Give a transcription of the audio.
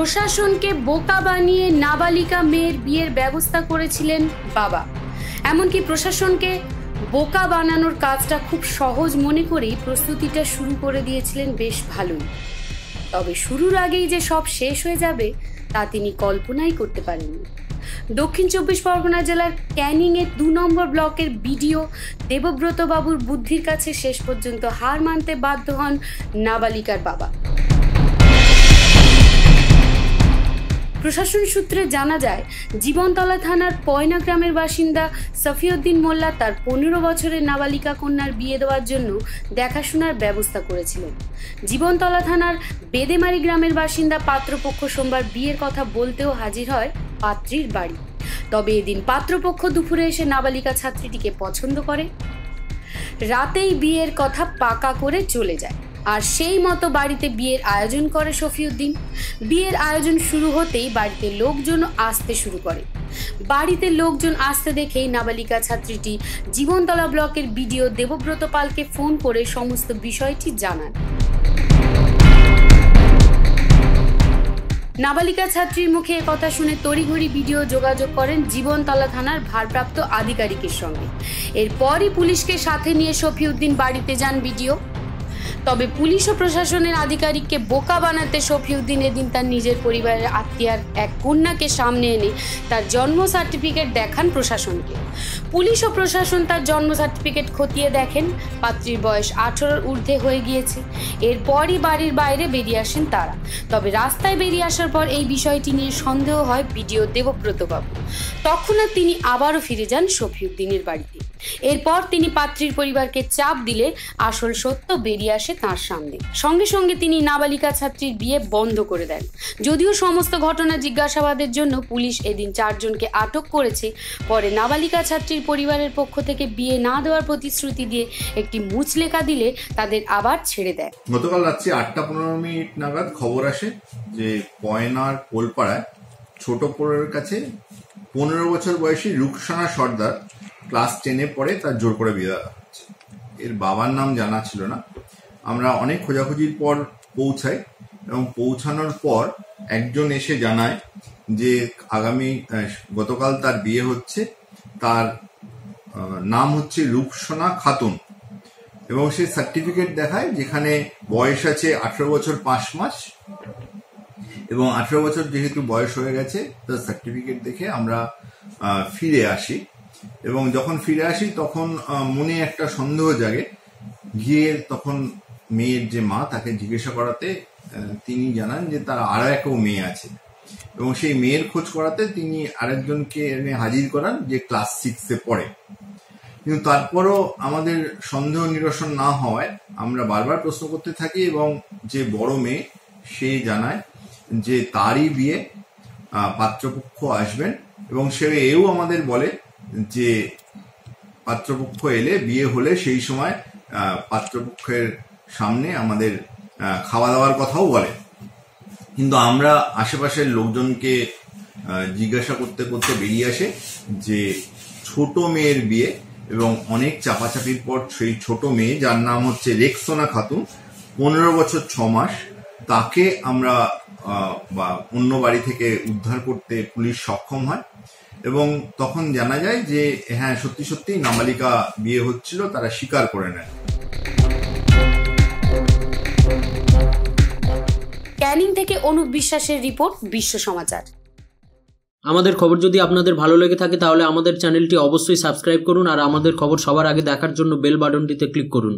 প্রশাসনকে বোকা বানিয়ে নাবালিকা মেয়ের বিয়ের ব্যবস্থা করেছিলেন বাবা। এমনকি প্রশাসনকে বোকা বানানোর কাজটা খুব সহজ মনে করেই প্রস্তুতিটা শুরু করে দিয়েছিলেন বেশ ভালোই। তবে শুরুর আগেই যে সব শেষ হয়ে যাবে, তা তিনি কল্পনাই করতে পারেননি। দক্ষিণ চব্বিশ পরগনা জেলার ক্যানিংয়ের দু নম্বর ব্লকের বিডিও দেবব্রত বাবুর বুদ্ধির কাছে শেষ পর্যন্ত হার মানতে বাধ্য হন নাবালিকার বাবা। প্রশাসন সূত্রে জানা যায়, জীবনতলা থানার পয়না গ্রামের বাসিন্দা সফিউদ্দিন মোল্লা তার পনেরো বছরের নাবালিকা কন্যার বিয়ে দেওয়ার জন্য দেখাশোনার ব্যবস্থা করেছিলেন। জীবনতলা থানার বেদেমারি গ্রামের বাসিন্দা পাত্রপক্ষ সোমবার বিয়ের কথা বলতেও হাজির হয় পাত্রীর বাড়ি। তবে এদিন পাত্রপক্ষ দুপুরে এসে নাবালিকা ছাত্রীটিকে পছন্দ করে। রাতেই বিয়ের কথা পাকা করে চলে যায়। আর সেই মতো বাড়িতে বিয়ের আয়োজন করে শফিউদ্দিন। বিয়ের আয়োজন শুরু হতেই বাড়িতে লোকজন আসতে শুরু করে। বাড়িতে লোকজন আসতে দেখেই নাবালিকা ছাত্রীটি জীবনতলা ব্লকের বিডিও দেবব্রত পালকে ফোন করে সমস্ত বিষয়টি জানান। নাবালিকা ছাত্রীর মুখে কথা শুনে তড়িঘড়ি ভিডিও যোগাযোগ করেন জীবনতলা থানার ভারপ্রাপ্ত আধিকারিকের সঙ্গে। এরপরই পুলিশকে সাথে নিয়ে শফিউদ্দিন বাড়িতে যান ভিডিও তবে পুলিশ ও প্রশাসনের আধিকারিককে বোকা বানাতে শফিউদ্দিন এদিন তার নিজের পরিবারের আত্মীয়ার এক কন্যাকে সামনে এনে তার জন্ম সার্টিফিকেট দেখান প্রশাসনকে। পুলিশ ও প্রশাসন তার জন্ম সার্টিফিকেট খতিয়ে দেখেন। পাত্রীর বয়স আঠেরোর ঊর্ধ্বে হয়ে গিয়েছে। এরপরই বাড়ির বাইরে বেরিয়ে আসেন তারা। তবে রাস্তায় বেরিয়ে আসার পর এই বিষয়টি নিয়ে সন্দেহ হয় বিডিও দেবব্রত তখন আর তিনি আবারও ফিরে যান শফিউদ্দিনের বাড়িতে। এরপর তিনি পাত্রীর পরিবারকে চাপ দিলে আসল সত্য বেরিয়ে আসে তার সামনে। সঙ্গে সঙ্গে তিনি নাবালিকা ছাত্রীর বিয়ে বন্ধ করে দেন। যদিও সমস্ত ঘটনা জিজ্ঞাসাবাদের জন্য পুলিশ এদিন চারজনকে আটক করেছে। পরে নাবালিকা ছাত্রীর পরিবারের পক্ষ থেকে বিয়ে না দেওয়ার প্রতিশ্রুতি দিয়ে একটি মুচলেখা দিলে তাদের আবার ছেড়ে দেয়। গতকাল রাত্রি আটটা পনেরো মিনিট নাগাদ খবর আসে যে পয়নার কোলপাড়ায় ছোট পোড়ের কাছে পনেরো বছর বয়সী রুকসানা সর্দার ক্লাস টেনে পড়ে তার জোর করে বিয়ে দেওয়া এর বাবার নাম জানা ছিল না। আমরা অনেক খোঁজাখুঁজির পর পৌঁছাই এবং পৌঁছানোর পর একজন এসে জানায় যে আগামী গতকাল তার বিয়ে হচ্ছে। তার নাম হচ্ছে রূপসোনা খাতুন এবং সে সার্টিফিকেট দেখায় যেখানে বয়স আছে আঠারো বছর পাঁচ মাস এবং আঠারো বছর যেহেতু বয়স হয়ে গেছে, তার সার্টিফিকেট দেখে আমরা ফিরে আসি এবং যখন ফিরে আসি তখন মনে একটা সন্দেহ জাগে। গিয়ে তখন মেয়ের যে মা, তাকে জিজ্ঞাসা করাতে তিনি জানান যে তার আরও একও মেয়ে আছে। এবং সেই মেয়ের খোঁজ করাতে তিনি আরেকজনকে এনে হাজির করান যে ক্লাস সিক্সে পড়ে। কিন্তু তারপরও আমাদের সন্দেহ নিরসন না হওয়ায় আমরা বারবার প্রশ্ন করতে থাকি এবং যে বড় মেয়ে, সে জানায় যে তারই বিয়ে পাত্রপক্ষ আসবেন এবং সে এও আমাদের বলে যে পাত্রপক্ষ এলে বিয়ে হলে সেই সময় পাত্রপক্ষের সামনে আমাদের খাওয়া দাওয়ার কথাও বলে। কিন্তু আমরা আশেপাশের লোকজনকে জিজ্ঞাসা করতে করতে বেরিয়ে আসে যে, ছোট মেয়ের বিয়ে এবং অনেক চাপাচাপির পর সেই ছোট মেয়ে, যার নাম হচ্ছে রেক্সোনা খাতুন, পনেরো বছর ছ মাস, তাকে আমরা বা অন্য বাড়ি থেকে উদ্ধার করতে পুলিশ সক্ষম হয় এবং তখন জানা যায় যে হ্যাঁ সত্যি সত্যি নাবালিকা বিয়ে হচ্ছিল, তারা স্বীকার করে নেয়। ক্যানিং থেকে অনুপ বিশ্বাসের রিপোর্ট বিশ্ব সমাচার। আমাদের খবর যদি আপনাদের ভালো লেগে থাকে তাহলে আমাদের চ্যানেলটি অবশ্যই সাবস্ক্রাইব করুন আর আমাদের খবর সবার আগে দেখার জন্য বেল বাটনটিতে ক্লিক করুন।